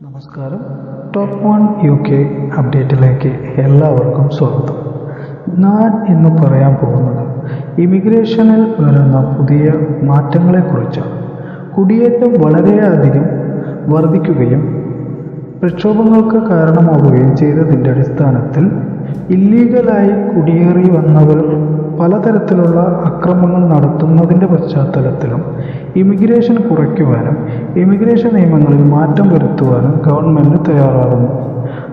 നമസ്കാരം. Top one U K അപ്ഡേറ്റിലേക്ക് എല്ലാവർക്കും സ്വാഗതം. ഞാൻ ഇന്ന് പറയാൻ പോകുന്നത് ഇമിഗ്രേഷനിൽ വരുന്ന പുതിയ മാറ്റങ്ങളെക്കുറിച്ചാണ്. കുടിയേറ്റം വളരെയധികം വർദ്ധിക്കുകയും പ്രക്ഷോഭങ്ങൾക്ക് കാരണമാവുകയും ചെയ്തതിന്റെ അടിസ്ഥാനത്തിൽ ഇല്ലീഗലായി കുടിയേറി വന്നവർ പലതരത്തിലുള്ള അക്രമങ്ങൾ നടത്തുന്നതിന്റെ പശ്ചാത്തലത്തിലും ഇമിഗ്രേഷൻ കുറയ്ക്കുവാനും ഇമിഗ്രേഷൻ നിയമങ്ങളിൽ മാറ്റം വരുത്തുവാനും ഗവൺമെന്റ് തയ്യാറാകുന്നു.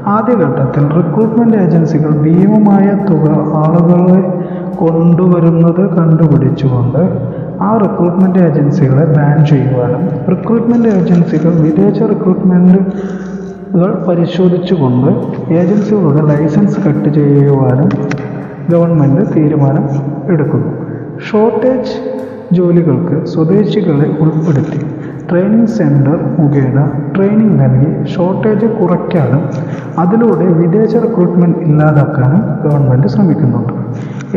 ആദ്യഘട്ടത്തിൽ റിക്രൂട്ട്മെന്റ് ഏജൻസികൾ ഭീമമായ തുക ആളുകളെ കൊണ്ടുവരുന്നത് കണ്ടുപിടിച്ചുകൊണ്ട് ആ റിക്രൂട്ട്മെന്റ് ഏജൻസികളെ ബാൻ ചെയ്യുവാനും റിക്രൂട്ട്മെന്റ് ഏജൻസികൾ വിദേശ റിക്രൂട്ട്മെന്റുകൾ പരിശോധിച്ചുകൊണ്ട് ഏജൻസികളുടെ ലൈസൻസ് കട്ട് ചെയ്യുവാനും ഗവൺമെന്റ് തീരുമാനം എടുക്കുന്നു. ഷോർട്ടേജ് ജോലികൾക്ക് സ്വദേശികളെ ഉൾപ്പെടുത്തി. ട്രെയിനിങ് സെന്റർ മുഖേന ട്രെയിനിങ് നൽകി ഷോർട്ടേജ് കുറയ്ക്കാനും അതിലൂടെ വിദേശ റിക്രൂട്ട്മെന്റ് ഇല്ലാതാക്കാനും ഗവൺമെന്റ് ശ്രമിക്കുന്നുണ്ട്.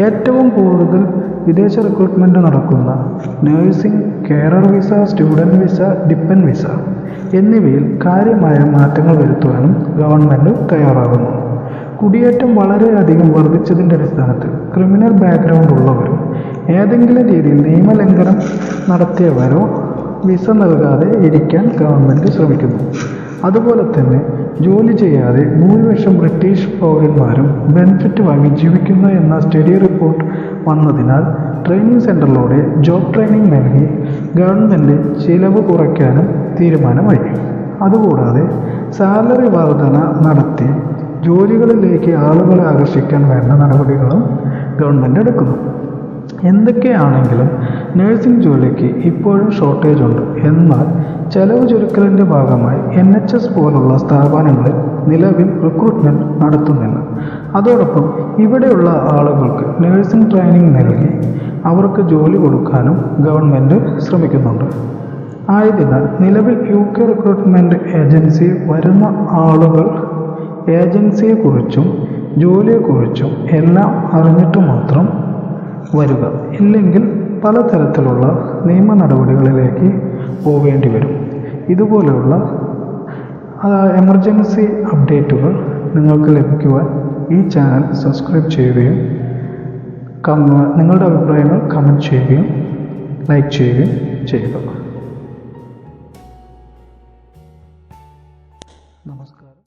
ഏറ്റവും കൂടുതൽ വിദേശ റിക്രൂട്ട്മെന്റ് നടക്കുന്ന nursing carer visa student visa depend visa എന്നിവയിൽ കാര്യമായ മാറ്റങ്ങൾ വരുത്തുവാനും ഗവൺമെന്റ് തയ്യാറാകുന്നു. കുടിയേറ്റം വളരെയധികം വർദ്ധിച്ചതിന്റെ അടിസ്ഥാനത്തിൽ ക്രിമിനൽ ബാക്ക്ഗ്രൗണ്ട് ഉള്ളവരും ഏതെങ്കിലും രീതിയിൽ നിയമലംഘനം നടത്തിയവരോ വിസ നൽകാതെ ഇരിക്കാൻ ഗവൺമെന്റ് ശ്രമിക്കുന്നു. അതുപോലെ തന്നെ ജോലി ചെയ്യാതെ ഭൂരിപക്ഷം ബ്രിട്ടീഷ് പൗരന്മാരും ബെനിഫിറ്റ് വാങ്ങി ജീവിക്കുന്നു എന്ന സ്റ്റഡി റിപ്പോർട്ട് വന്നതിനാൽ ട്രെയിനിങ് സെന്ററിലൂടെ ജോബ് ട്രെയിനിങ് നൽകി ഗവൺമെന്റ് ചിലവ് കുറയ്ക്കാനും തീരുമാനമായി. അതുകൂടാതെ സാലറി വർധന നടത്തി ജോലികളിലേക്ക് ആളുകളെ ആകർഷിക്കാൻ വേണ്ട നടപടികളും ഗവൺമെന്റ് എടുക്കുന്നു. എന്തൊക്കെയാണെങ്കിലും നഴ്സിംഗ് ജോലിക്ക് ഇപ്പോഴും ഷോർട്ടേജ് ഉണ്ട്. എന്നാൽ ചെലവ് ചുരുക്കലിന്റെ ഭാഗമായി എൻ എച്ച് എസ് പോലുള്ള സ്ഥാപനങ്ങളിൽ നിലവിൽ റിക്രൂട്ട്മെന്റ് നടത്തുന്നില്ല. അതോടൊപ്പം ഇവിടെയുള്ള ആളുകൾക്ക് നഴ്സിംഗ് ട്രെയിനിങ് നൽകി അവർക്ക് ജോലി കൊടുക്കാനും ഗവൺമെന്റ് ശ്രമിക്കുന്നുണ്ട്. ആയതിനാൽ നിലവിൽ യു കെ റിക്രൂട്ട്മെന്റ് ഏജൻസി വരുന്ന ആളുകൾ ഏജൻസിയെക്കുറിച്ചും ജോലിയെക്കുറിച്ചും എല്ലാം അറിഞ്ഞിട്ട് മാത്രം വരിക. ഇല്ലെങ്കിൽ പലതരത്തിലുള്ള നിയമ നടപടികളിലേക്ക് പോവേണ്ടി വരും. ഇതുപോലെയുള്ള എമർജൻസി അപ്ഡേറ്റുകൾ നിങ്ങൾക്ക് ലഭിക്കുവാൻ ഈ ചാനൽ സബ്സ്ക്രൈബ് ചെയ്യുകയും നിങ്ങളുടെ അഭിപ്രായങ്ങൾ കമന്റ് ചെയ്യുകയും ലൈക്ക് ചെയ്യുകയും ചെയ്യുക.